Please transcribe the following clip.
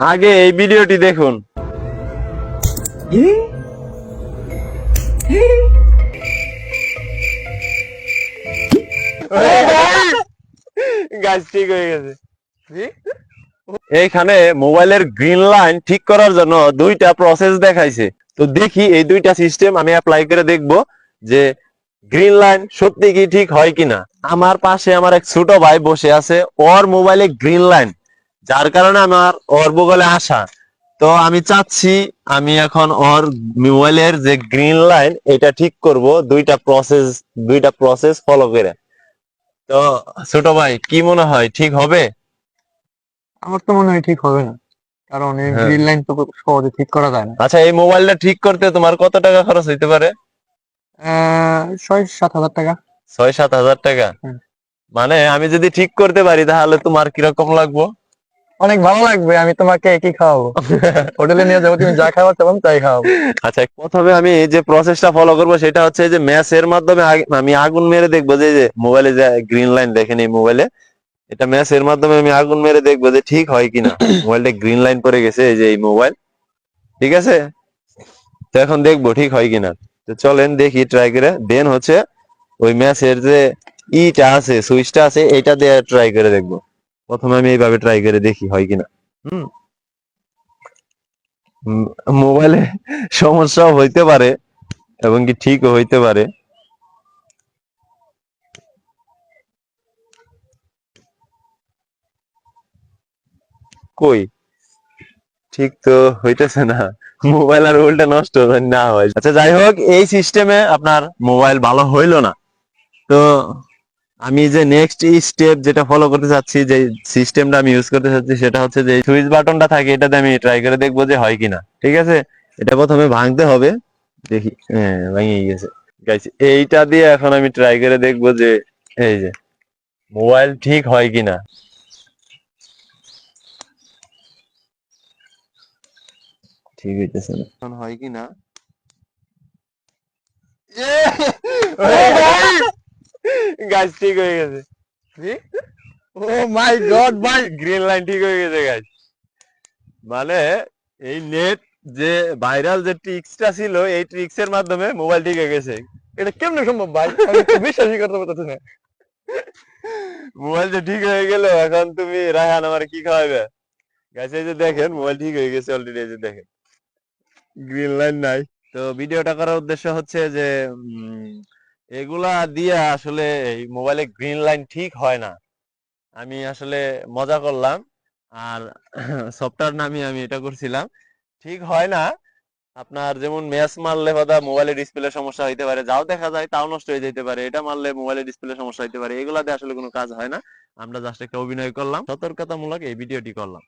আগে এই ভিডিওটি দেখুন। গাছ ঠিক হয়ে গেছে। এইখানে মোবাইলের গ্রিন লাইন ঠিক করার জন্য দুইটা প্রসেস দেখাইছে। তো দেখি এই দুইটা সিস্টেম আমি অ্যাপ্লাই করে দেখব যে গ্রিন লাইন সত্যি কি ঠিক হয় কিনা। আমার পাশে আমার এক ছোট ভাই বসে আছে ওর মোবাইলে গ্রিন লাইন। যার কারণে আমার ওর বগলে আসা। তো আমি চাচ্ছি আমি এখন ওর মোবাইলের যে গ্রিন লাইন এটা ঠিক করব দুইটা প্রসেস দুইটা প্রসেস ফলো করে। তো ছোট ভাই কি মনে হয় ঠিক হবে? আমার তো মনে হয় ঠিক হবে না। কারণ এই হ্যাঁ। গ্রিন লাইন তো সহজে ঠিক করা যায় না। আচ্ছা এই মোবাইলটা ঠিক করতে তোমার কত টাকা খরচ হইতে পারে? ছয় সাত হাজার টাকা। ছয় সাত হাজার টাকা? মানে আমি যদি ঠিক করতে পারি তাহলে তোমার কীরকম লাগবো? অনেক ভালো লাগবে আমি তোমাকে কি খাওয়াবো। হোটেলে নিয়ে যাব তুমি যা খাওয়ার চাবো তাই খাওয়াবো। আচ্ছা প্রথমে আমি যে প্রসেসটা ফলো করব সেটা হচ্ছে যে ম্যাচ এর মাধ্যমে আমি আগুন মেরে দেখব যে যে মোবাইলে যে গ্রিন লাইন দেখেন এই মোবাইলে এটা ম্যাচ এর মাধ্যমে আমি আগুন মেরে দেখব যে ঠিক হয় কিনা। মোবাইলটা গ্রিন লাইন পড়ে গেছে এই যে এই মোবাইল ঠিক আছে? তো এখন দেখব ঠিক হয় কিনা। তো চলেন দেখি ট্রাই করে। দেন হচ্ছে ওই ম্যাচের যে ইটা আছে সুইচটা আছে এটা দিয়ে ট্রাই করে দেখব। প্রথমে আমি এইভাবে ট্রাই করে দেখি হয় কিনা। হুম? মোবাইলে সমস্যাও হইতে পারে এবং কি ঠিকও হইতে পারে। কই? ঠিক তো হইতেছে না। মোবাইল আর উল্টা নষ্ট না হয়। আচ্ছা যাই হোক, এই সিস্টেমে আপনার মোবাইল ভালো হইল না। তো আমি যে নেক্সট স্টেপ যেটা ফলো করতে চাচ্ছি যে সিস্টেমটা আমি ইউজ করতে চাচ্ছি সেটা হচ্ছে যে সুইচ বাটনটা থাকে এটাতে আমি ট্রাই করে দেখব যে হয় কিনা। ঠিক আছে? এটা প্রথমে ভাঙতে হবে। দেখি হ্যাঁ ভেঙে গেছে। Guys, এইটা দিয়ে এখন আমি ট্রাই করে দেখব যে এই যে মোবাইল ঠিক হয় কিনা। ঠিক হইতেছে না। এখন হয় কিনা? গাছ ঠিক হয়ে গেছে। ও মাই গড ভাই গ্রিন লাইন ঠিক হয়ে গেছে গাছ মানে এই নেট যে ভাইরাল যে ট্রিক্সটা ছিল, এই ট্রিক্স এর মাধ্যমে মোবাইল ঠিক হয়ে গেছে। এটা কেমনে সম্ভব, ভাই? বিশ্বাসই করতে পারতেছি না। মোবাইল যে ঠিক হয়ে গেল, এখন তুমি রায়হান, আমার কি খাওয়াবে গাছ এই যে দেখেন মোবাইল ঠিক হয়ে গেছে অলরেডি এই যে দেখেন। গ্রিন লাইন নাই। তো ভিডিওটা করার উদ্দেশ্য হচ্ছে যে এগুলা দিয়ে আসলে এই মোবাইলে গ্রিন লাইন ঠিক হয় না। আমি আসলে মজা করলাম আর সফটওয়্যার নামে আমি এটা করছিলাম। ঠিক হয় না। আপনার যেমন ম্যাচ মারলে হয়তো মোবাইলের ডিসপ্লে সমস্যা হইতে পারে, যাও দেখা যায় তাও নষ্ট হয়ে যেতে পারে। এটা মারলে মোবাইলের ডিসপ্লে সমস্যা হইতে পারে। এগুলাতে আসলে কোনো কাজ হয় না। আমরা জাস্ট একটা অভিনয় করলাম। সতর্কতামূলক এই ভিডিওটি করলাম।